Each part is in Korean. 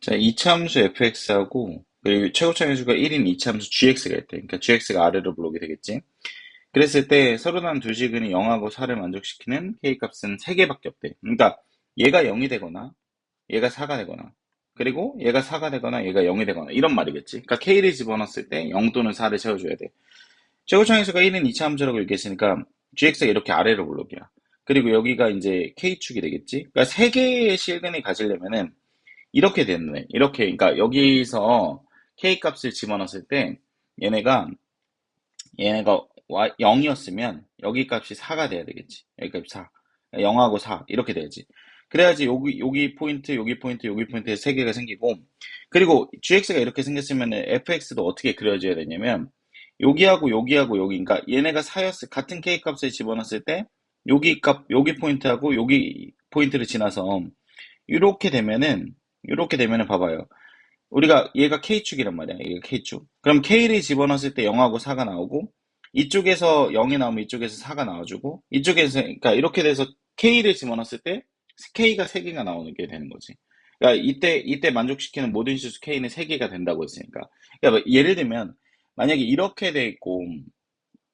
자, 이차함수 fx하고 그리고 최고차 함수가 1인 이차함수 gx가 있대. 그러니까 gx가 아래로 불러오게 되겠지. 그랬을 때 서로 다른 두 식은이 0하고 4를 만족시키는 k값은 3개밖에 없대. 그러니까 얘가 0이 되거나 얘가 4가 되거나 그리고 얘가 4가 되거나 얘가 0이 되거나 이런 말이겠지. 그러니까 k를 집어넣었을 때 0 또는 4를 채워줘야 돼. 최고차 함수가 1인 이차 함수라고 얘기했으니까 gx가 이렇게 아래로 불러오기야. 그리고 여기가 이제 k축이 되겠지. 그러니까 3개의 실근이 가지려면은 이렇게 됐네. 이렇게, 그러니까 여기서 k 값을 집어넣었을 때 얘네가 얘네가 0이었으면 여기 값이 4가 돼야 되겠지. 여기 값이 4. 0하고 4 이렇게 돼야지. 그래야지 여기 여기 포인트, 여기 포인트, 여기 포인트에 세 개가 생기고 그리고 gx가 이렇게 생겼으면 fx도 어떻게 그려져야 되냐면 여기하고 여기하고 여기 그러니까 얘네가 4였을 같은 k 값을 집어넣었을 때 여기 값 여기 포인트하고 여기 포인트를 지나서 이렇게 되면은 이렇게 되면은 봐봐요. 우리가 얘가 K축이란 말이야. 얘가 K축. 그럼 K를 집어넣었을 때 0하고 4가 나오고 이쪽에서 0이 나오면 이쪽에서 4가 나와주고 이쪽에서 그러니까 이렇게 돼서 K를 집어넣었을 때 K가 3개가 나오는 게 되는 거지. 그러니까 이때 이때 만족시키는 모든 실수 K는 3개가 된다고 했으니까. 그러니까 예를 들면 만약에 이렇게 돼 있고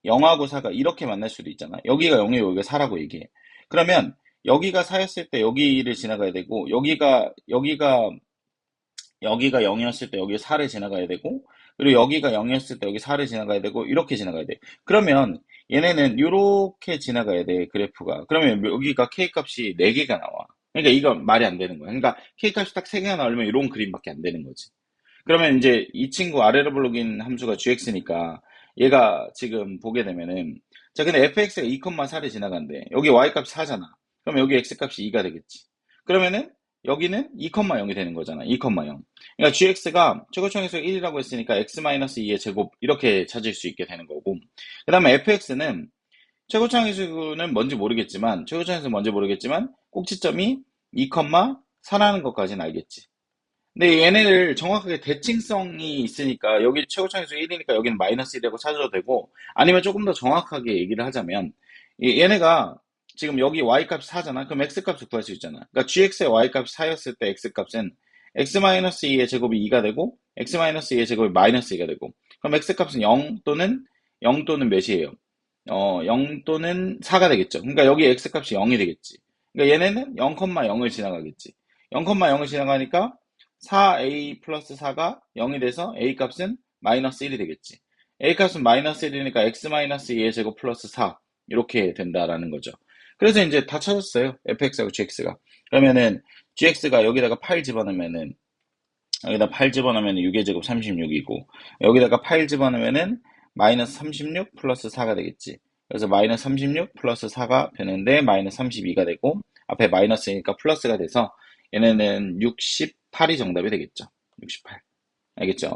0하고 4가 이렇게 만날 수도 있잖아. 여기가 0이고 여기가 4라고 얘기해. 그러면 여기가 4였을 때 여기를 지나가야 되고 여기가 여기가 여기가 0이었을 때 여기 4를 지나가야 되고 그리고 여기가 0이었을 때 여기 4를 지나가야 되고 이렇게 지나가야 돼. 그러면 얘네는 이렇게 지나가야 돼 그래프가. 그러면 여기가 k 값이 4개가 나와. 그러니까 이건 말이 안 되는 거야. 그러니까 k 값이 딱 3개가 나오면 이런 그림밖에 안 되는 거지. 그러면 이제 이 친구 아래로 불러긴 함수가 gx니까 얘가 지금 보게 되면은 자 근데 fx가 2,4를 지나간대. 여기 y 값이 4잖아. 그럼 여기 x값이 2가 되겠지. 그러면은 여기는 2,0이 되는 거잖아. 2,0. 그러니까 gx가 최고총에서 1이라고 했으니까 x-2의 제곱 이렇게 찾을 수 있게 되는 거고 그 다음에 fx는 최고창의수는 뭔지 모르겠지만 최고창의수 뭔지 모르겠지만 꼭지점이 2,4라는 것까지는 알겠지. 근데 얘네를 정확하게 대칭성이 있으니까 여기 최고창의수 1이니까 여기는 마이너스 1이라고 찾아도 되고 아니면 조금 더 정확하게 얘기를 하자면 얘네가 지금 여기 y값이 4잖아. 그럼 x값을 구할 수 있잖아. 그러니까 gx의 y값이 4였을 때 x값은 x-2의 제곱이 2가 되고 x-2의 제곱이 마이너스 2가 되고 그럼 x값은 0 또는 0 또는 몇이에요? 어, 0 또는 4가 되겠죠. 그러니까 여기 x값이 0이 되겠지. 그러니까 얘네는 0,0을 지나가겠지. 0,0을 지나가니까 4a 플러스 4가 0이 돼서 a값은 마이너스 1이 되겠지. a값은 마이너스 1이니까 x-2의 제곱 플러스 4 이렇게 된다라는 거죠. 그래서 이제 다 찾았어요. fx하고 gx가. 그러면은 gx가 여기다가 8 집어넣으면은 여기다 8 집어넣으면 6의 제곱 36이고 여기다가 8 집어넣으면은 마이너스 36 플러스 4가 되겠지. 그래서 마이너스 36 플러스 4가 되는데 마이너스 32가 되고 앞에 마이너스니까 플러스가 돼서 얘네는 68이 정답이 되겠죠. 68. 알겠죠?